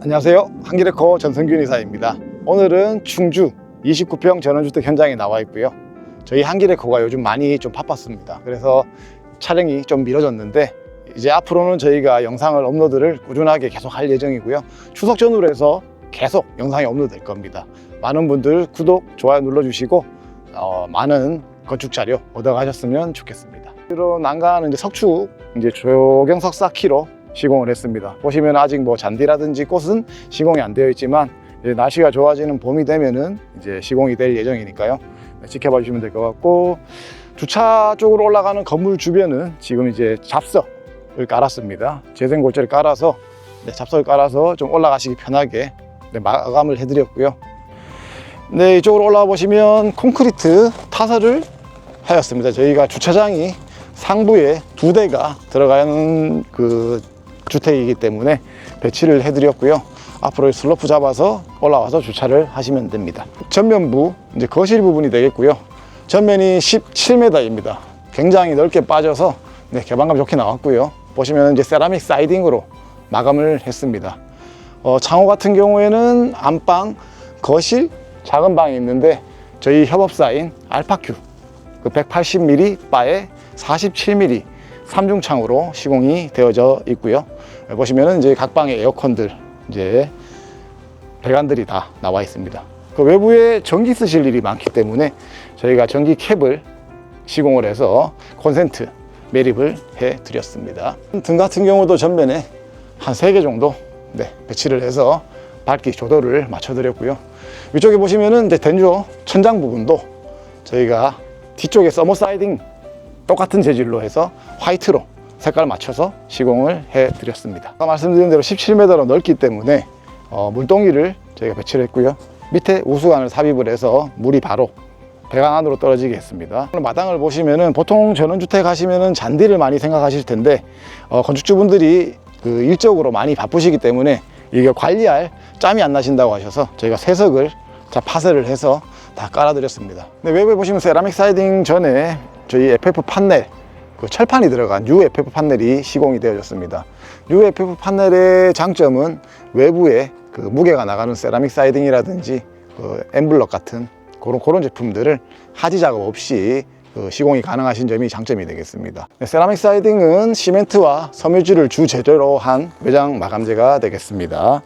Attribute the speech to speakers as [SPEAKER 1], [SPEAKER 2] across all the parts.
[SPEAKER 1] 안녕하세요. 한기레코 전성균 이사입니다. 오늘은 충주 29평 전원주택 현장에 나와 있고요. 저희 한기레코가 요즘 많이 좀 바빴습니다. 그래서 촬영이 좀 미뤄졌는데 이제 앞으로는 저희가 영상을 업로드를 꾸준하게 계속 할 예정이고요. 추석 전후로 해서 계속 영상이 업로드 될 겁니다. 많은 분들 구독, 좋아요 눌러주시고 어, 많은 건축 자료 얻어가셨으면 좋겠습니다. 로 난간은 이제 석축 이제 조경석 쌓기로 시공을 했습니다. 보시면 아직 뭐 잔디라든지 꽃은 시공이 안 되어 있지만 날씨가 좋아지는 봄이 되면은 이제 시공이 될 예정이니까요. 네, 지켜봐 주시면 될 것 같고 주차 쪽으로 올라가는 건물 주변은 지금 이제 잡석을 깔았습니다. 재생 골재를 깔아서 네, 잡석을 깔아서 좀 올라가시기 편하게 네, 마감을 해드렸고요. 네, 이쪽으로 올라와 보시면 콘크리트 타설을 하였습니다. 저희가 주차장이 상부에 두 대가 들어가는 그 주택이기 때문에 배치를 해드렸고요. 앞으로 슬로프 잡아서 올라와서 주차를 하시면 됩니다. 전면부 이제 거실 부분이 되겠고요. 전면이 17m입니다. 굉장히 넓게 빠져서 네, 개방감 좋게 나왔고요. 보시면 이제 세라믹 사이딩으로 마감을 했습니다. 어, 창호 같은 경우에는 안방, 거실, 작은 방이 있는데 저희 협업사인 알파큐 그 180mm 바에 47mm 삼중창으로 시공이 되어져 있고요. 보시면은 이제 각 방의 에어컨들 이제 배관들이 다 나와 있습니다. 그 외부에 전기 쓰실 일이 많기 때문에 저희가 전기 캡을 시공을 해서 콘센트 매립을 해 드렸습니다. 등 같은 경우도 전면에 한 세 개 정도 네, 배치를 해서 밝기 조도를 맞춰 드렸고요. 위쪽에 보시면은 이제 된조 천장 부분도 저희가 뒤쪽에 서머 사이딩 똑같은 재질로 해서 화이트로 색깔 맞춰서 시공을 해 드렸습니다. 아까 말씀드린 대로 17m로 넓기 때문에 어, 물동이를 저희가 배치를 했고요. 밑에 우수관을 삽입을 해서 물이 바로 배관 안으로 떨어지게 했습니다. 마당을 보시면은 보통 전원주택 하시면은 잔디를 많이 생각하실 텐데 어, 건축주분들이 그 일적으로 많이 바쁘시기 때문에 이게 관리할 짬이 안 나신다고 하셔서 저희가 세석을 다 파쇄를 해서 다 깔아드렸습니다. 네, 외부에 보시면 세라믹 사이딩 전에 저희 FF 판넬 그 철판이 들어간 UFF 판넬이 시공이 되어졌습니다. UFF 판넬의 장점은 외부에 그 무게가 나가는 세라믹 사이딩이라든지 그 엠블럭 같은 그런 그런 제품들을 하지 작업 없이 그 시공이 가능하신 점이 장점이 되겠습니다. 네, 세라믹 사이딩은 시멘트와 섬유질을 주 재료로 한 외장 마감재가 되겠습니다.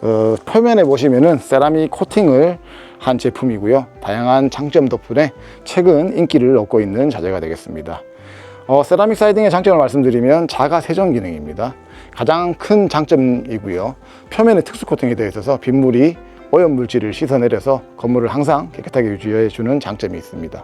[SPEAKER 1] 어, 표면에 보시면은 세라믹 코팅을 한 제품이고요. 다양한 장점 덕분에 최근 인기를 얻고 있는 자재가 되겠습니다. 어, 세라믹 사이딩의 장점을 말씀드리면 자가 세정 기능입니다. 가장 큰 장점이고요. 표면에 특수 코팅이 되어 있어서 빗물이 오염 물질을 씻어내려서 건물을 항상 깨끗하게 유지해 주는 장점이 있습니다.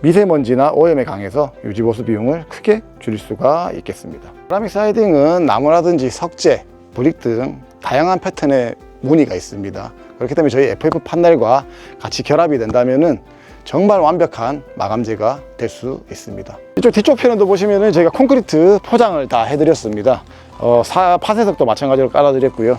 [SPEAKER 1] 미세먼지나 오염에 강해서 유지보수 비용을 크게 줄일 수가 있겠습니다. 세라믹 사이딩은 나무라든지 석재, 브릭 등 다양한 패턴의 무늬가 있습니다. 그렇기 때문에 저희 FF 판넬과 같이 결합이 된다면은 정말 완벽한 마감재가 될 수 있습니다. 이쪽 뒤쪽 편에도 보시면은 저희가 콘크리트 포장을 다 해드렸습니다. 어, 사, 파쇄석도 마찬가지로 깔아드렸고요.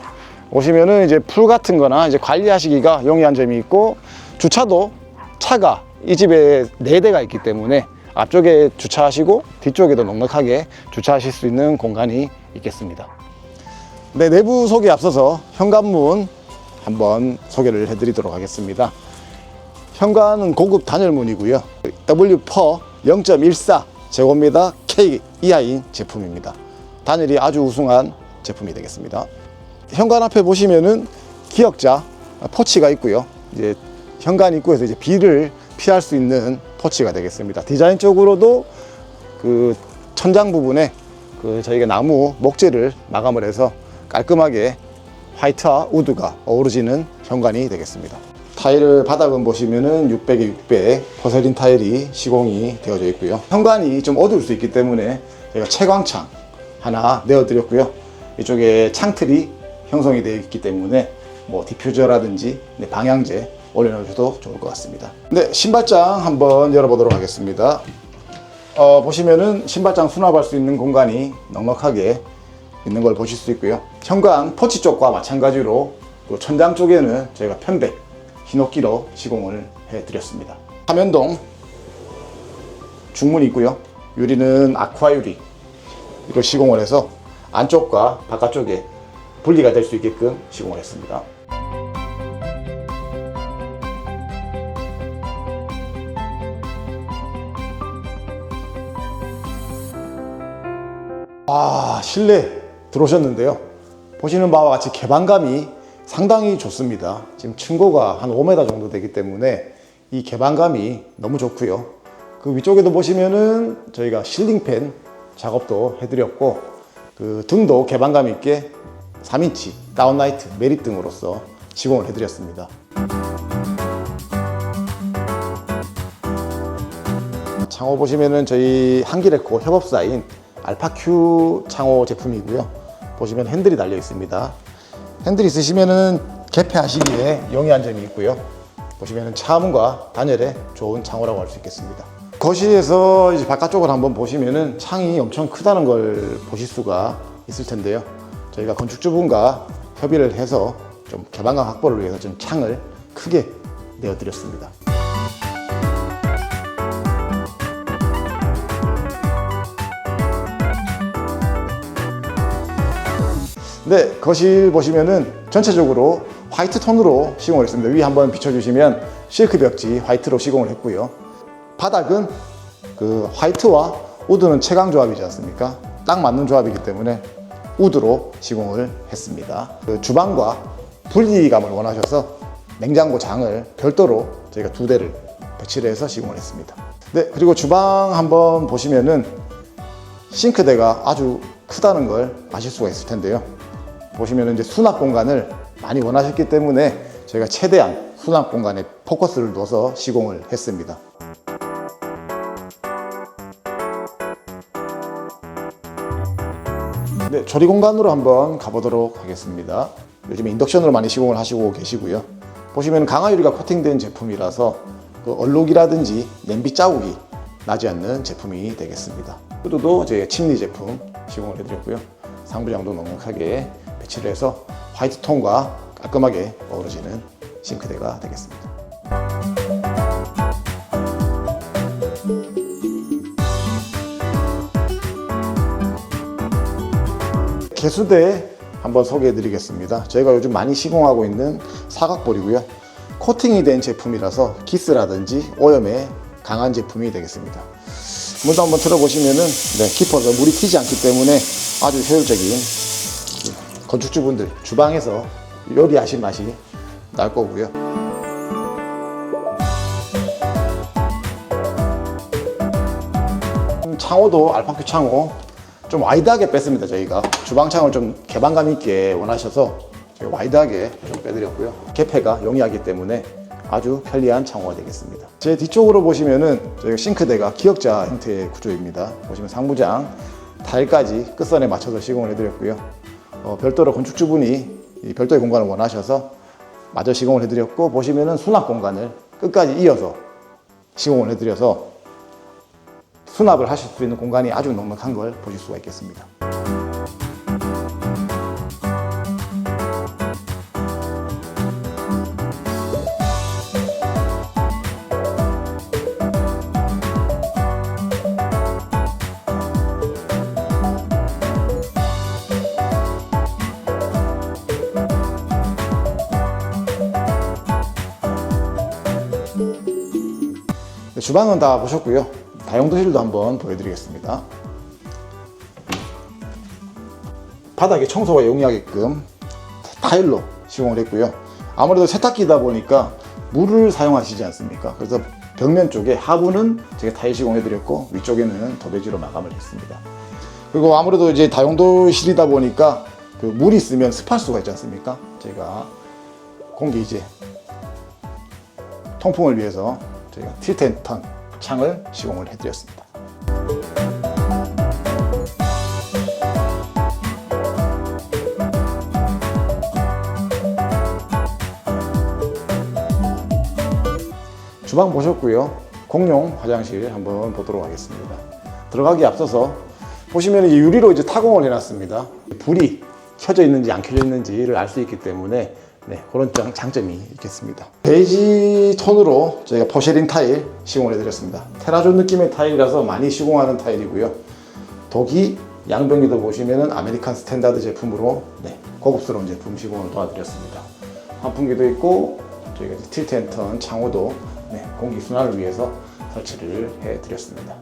[SPEAKER 1] 보시면은 이제 풀 같은 거나 이제 관리하시기가 용이한 점이 있고 주차도 차가 이 집에 네 대가 있기 때문에 앞쪽에 주차하시고 뒤쪽에도 넉넉하게 주차하실 수 있는 공간이 있겠습니다. 네, 내부 소개 앞서서 현관문 한번 소개를 해드리도록 하겠습니다. 현관은 고급 단열문이고요. W4 0.14 제곱미터 K 이하인 제품입니다. 단열이 아주 우승한 제품이 되겠습니다. 현관 앞에 보시면은 기역자 포치가 있고요. 이제 현관 입구에서 이제 비를 피할 수 있는 포치가 되겠습니다. 디자인적으로도 그 천장 부분에 그 저희가 나무 목재를 마감을 해서 깔끔하게 화이트와 우드가 어우러지는 현관이 되겠습니다. 타일 바닥은 보시면은 600에 600 포세린 타일이 시공이 되어져 있고요. 현관이 좀 어두울 수 있기 때문에 저희가 채광창 하나 내어드렸고요. 이쪽에 창틀이 형성이 되어 있기 때문에 뭐 디퓨저라든지 네, 방향제 올려놓으셔도 좋을 것 같습니다. 네, 신발장 한번 열어보도록 하겠습니다. 어, 보시면은 신발장 수납할 수 있는 공간이 넉넉하게 있는 걸 보실 수 있고요. 현관 포치 쪽과 마찬가지로 그 천장 쪽에는 저희가 편백, 히노키로 시공을 해드렸습니다. 화면동 중문이 있고요. 유리는 아쿠아 유리 이걸 시공을 해서 안쪽과 바깥쪽에 분리가 될 수 있게끔 시공을 했습니다. 아, 실내 들어오셨는데요. 보시는 바와 같이 개방감이 상당히 좋습니다. 지금 층고가 한 5m 정도 되기 때문에 이 개방감이 너무 좋고요. 그 위쪽에도 보시면은 저희가 실링팬 작업도 해드렸고 그 등도 개방감 있게 3인치 다운라이트 메리 등으로서 시공을 해드렸습니다. 창호 보시면은 저희 한기레코 협업사인 알파큐 창호 제품이고요. 보시면 핸들이 달려 있습니다. 핸들 있으시면은 개폐하시기에 용이한 점이 있고요. 보시면은 차문과 단열에 좋은 창호라고 할 수 있겠습니다. 거실에서 이제 바깥쪽을 한번 보시면은 창이 엄청 크다는 걸 보실 수가 있을 텐데요. 저희가 건축주분과 협의를 해서 좀 개방감 확보를 위해서 좀 창을 크게 내어드렸습니다. 네, 거실 보시면은 전체적으로 화이트 톤으로 시공을 했습니다. 위 한번 비춰주시면 실크 벽지 화이트로 시공을 했고요. 바닥은 그 화이트와 우드는 최강 조합이지 않습니까? 딱 맞는 조합이기 때문에 우드로 시공을 했습니다. 그 주방과 분리감을 원하셔서 냉장고 장을 별도로 저희가 두 대를 배치를 해서 시공을 했습니다. 네, 그리고 주방 한번 보시면은 싱크대가 아주 크다는 걸 아실 수가 있을 텐데요. 보시면 이제 수납 공간을 많이 원하셨기 때문에 저희가 최대한 수납 공간에 포커스를 둬서 시공을 했습니다. 네, 조리 공간으로 한번 가보도록 하겠습니다. 요즘에 인덕션으로 많이 시공을 하시고 계시고요. 보시면 강화유리가 코팅된 제품이라서 그 얼룩이라든지 냄비 자국이 나지 않는 제품이 되겠습니다. 후드도 저희 침리 제품 시공을 해드렸고요. 상부장도 넉넉하게 배치를 해서 화이트 톤과 깔끔하게 어우러지는 싱크대가 되겠습니다. 개수대 한번 소개해 드리겠습니다. 저희가 요즘 많이 시공하고 있는 사각볼이고요. 코팅이 된 제품이라서 기스라든지 오염에 강한 제품이 되겠습니다. 문도 한번 들어보시면은 네, 깊어서 물이 튀지 않기 때문에 아주 효율적인 건축주분들 주방에서 요리하신 맛이 날 거고요. 창호도 알파큐 창호 좀 와이드하게 뺐습니다 저희가. 주방창을 좀 개방감 있게 원하셔서 저희 와이드하게 좀 빼드렸고요. 개폐가 용이하기 때문에 아주 편리한 창호가 되겠습니다. 제 뒤쪽으로 보시면은 저희가 싱크대가 기역자 형태의 구조입니다. 보시면 상부장 타일까지 끝선에 맞춰서 시공을 해드렸고요 어, 별도로 건축주분이 이 별도의 공간을 원하셔서 마저 시공을 해드렸고 보시면은 수납 공간을 끝까지 이어서 시공을 해드려서 수납을 하실 수 있는 공간이 아주 넉넉한 걸 보실 수가 있겠습니다. 주방은 다 보셨고요. 다용도실도 한번 보여드리겠습니다. 바닥에 청소가 용이하게끔 타일로 시공을 했고요. 아무래도 세탁기다 보니까 물을 사용하시지 않습니까? 그래서 벽면 쪽에 하부는 제가 타일 시공해드렸고 위쪽에는 도배지로 마감을 했습니다. 그리고 아무래도 이제 다용도실이다 보니까 그 물이 있으면 습할 수가 있지 않습니까? 제가 공기 이제 통풍을 위해서 저희가 틸텐턴 창을 시공을 해드렸습니다. 주방 보셨고요. 공용 화장실 한번 보도록 하겠습니다. 들어가기 앞서서 보시면 유리로 이제 타공을 해놨습니다. 불이 켜져 있는지 안 켜져 있는지를 알 수 있기 때문에 네, 그런 장- 장점이 있겠습니다. 베이지 톤으로 저희가 포쉐린 타일 시공을 해드렸습니다. 테라존 느낌의 타일이라서 많이 시공하는 타일이고요. 독이 양변기도 보시면은 아메리칸 스탠다드 제품으로 네, 고급스러운 제품 시공을 도와드렸습니다. 환풍기도 있고 저희가 틸트 앤턴 창호도 네, 공기 순환을 위해서 설치를 해드렸습니다.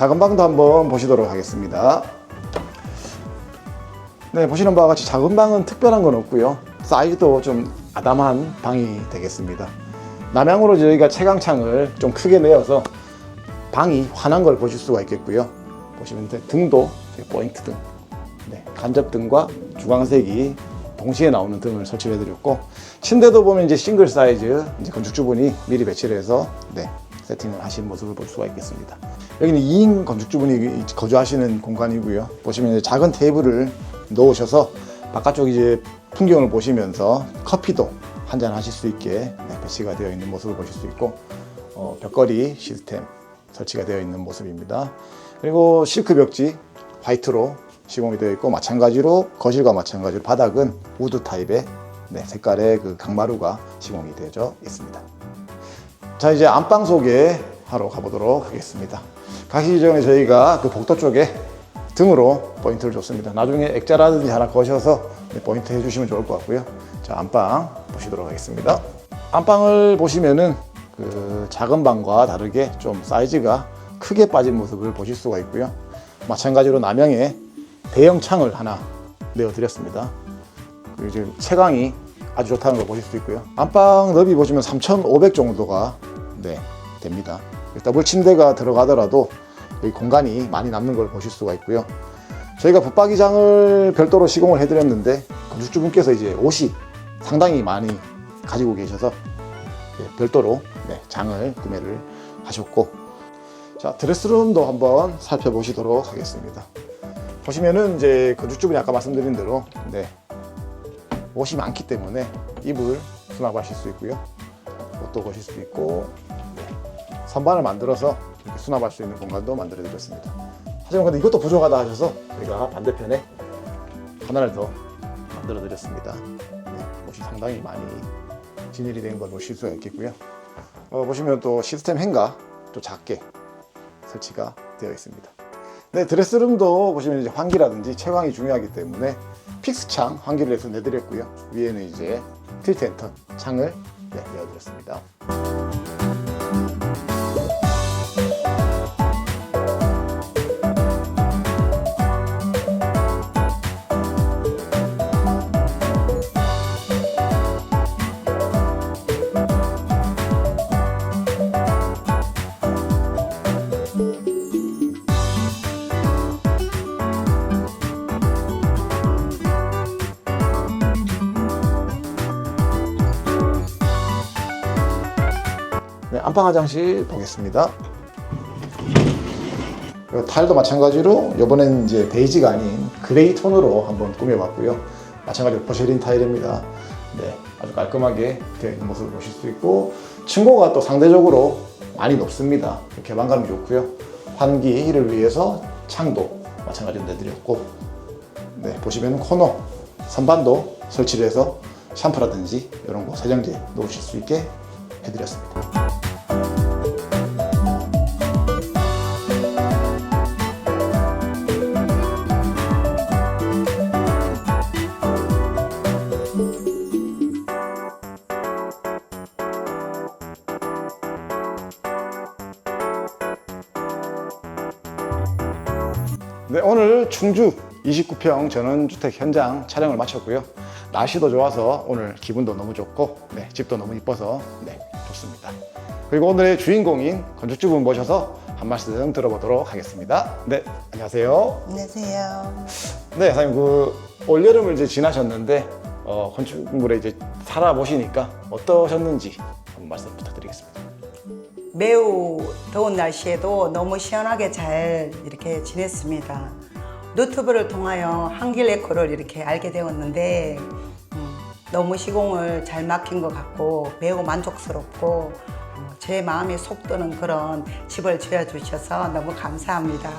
[SPEAKER 1] 작은 방도 한번 보시도록 하겠습니다. 네, 보시는 바와 같이 작은 방은 특별한 건 없고요. 사이즈도 좀 아담한 방이 되겠습니다. 남향으로 저희가 채광창을 좀 크게 내어서 방이 환한 걸 보실 수가 있겠고요. 보시면 돼- 등도 포인트 등, 네, 간접 등과 주광색이 동시에 나오는 등을 설치해 드렸고 침대도 보면 이제 싱글 사이즈 이제 건축주분이 미리 배치를 해서 네, 세팅을 하신 모습을 볼 수가 있겠습니다. 여기는 2인 건축주분이 거주하시는 공간이고요. 보시면 이제 작은 테이블을 놓으셔서 바깥쪽 이제 풍경을 보시면서 커피도 한잔 하실 수 있게 네, 배치가 되어 있는 모습을 보실 수 있고 어, 벽걸이 시스템 설치가 되어 있는 모습입니다. 그리고 실크 벽지 화이트로 시공이 되어 있고 마찬가지로 거실과 마찬가지로 바닥은 우드 타입의 네, 색깔의 그 강마루가 시공이 되어져 있습니다. 자 이제 안방 소개 하러 가보도록 하겠습니다. 가시기 전에 저희가 그 복도 쪽에 등으로 포인트를 줬습니다. 나중에 액자라든지 하나 거셔서 네, 포인트 해주시면 좋을 것 같고요. 자 안방 보시도록 하겠습니다. 안방을 보시면은 그 작은 방과 다르게 좀 사이즈가 크게 빠진 모습을 보실 수가 있고요. 마찬가지로 남향에 대형 창을 하나 내어드렸습니다. 그리고 지금 채광이 아주 좋다는 걸 보실 수 있고요. 안방 너비 보시면 3,500 정도가 네, 됩니다. 더블 침대가 들어가더라도 여기 공간이 많이 남는 걸 보실 수가 있고요. 저희가 붙박이장을 별도로 시공을 해드렸는데 건축주분께서 이제 옷이 상당히 많이 가지고 계셔서 네, 별도로 네, 장을 구매를 하셨고 자 드레스룸도 한번 살펴보시도록 하겠습니다. 보시면은 이제 건축주분이 아까 말씀드린 대로 네, 옷이 많기 때문에 이불 수납하실 수 있고요. 옷도 거실 수 있고 네. 선반을 만들어서 이렇게 수납할 수 있는 공간도 만들어 드렸습니다. 하지만 근데 이것도 부족하다 하셔서 저희가 반대편에 하나를 더 만들어 드렸습니다. 네, 옷이 상당히 많이 진열이 된 걸 보실 수가 있겠고요. 어, 보시면 또 시스템 행가 또 작게 설치가 되어 있습니다. 네, 드레스룸도 보시면 이제 환기라든지 채광이 중요하기 때문에 픽스 창 환기를 해서 내드렸고요. 위에는 이제 틸트 앤턴 창을 네, 내어드렸습니다. 네, 안방 화장실 보겠습니다. 그리고 타일도 마찬가지로 이번엔 이제 베이지가 아닌 그레이 톤으로 한번 꾸며봤고요. 마찬가지로 포쉐린 타일입니다. 네, 아주 깔끔하게 되어 있는 모습을 보실 수 있고 층고가 또 상대적으로 많이 높습니다. 개방감이 좋고요. 환기를 위해서 창도 마찬가지로 내드렸고 네, 보시면 코너 선반도 설치를 해서 샴푸라든지 이런 거 세정제 놓으실 수 있게 해드렸습니다. 네, 오늘 충주 29평 전원주택 현장 촬영을 마쳤고요. 날씨도 좋아서 오늘 기분도 너무 좋고 네, 집도 너무 이뻐서 네, 좋습니다. 그리고 오늘의 주인공인 건축주분 모셔서 한 말씀 들어보도록 하겠습니다. 네, 안녕하세요.
[SPEAKER 2] 안녕하세요.
[SPEAKER 1] 네, 사장님 그 올여름을 이제 지나셨는데 어, 건축물에 이제 살아보시니까 어떠셨는지 한번 말씀 부탁드리겠습니다.
[SPEAKER 2] 매우 더운 날씨에도 너무 시원하게 잘 이렇게 지냈습니다. 유튜브를 통하여 한길 에코를 이렇게 알게 되었는데 음, 너무 시공을 잘 막힌 것 같고 매우 만족스럽고 어, 제 마음에 속 드는 그런 집을 지어주셔서 너무 감사합니다.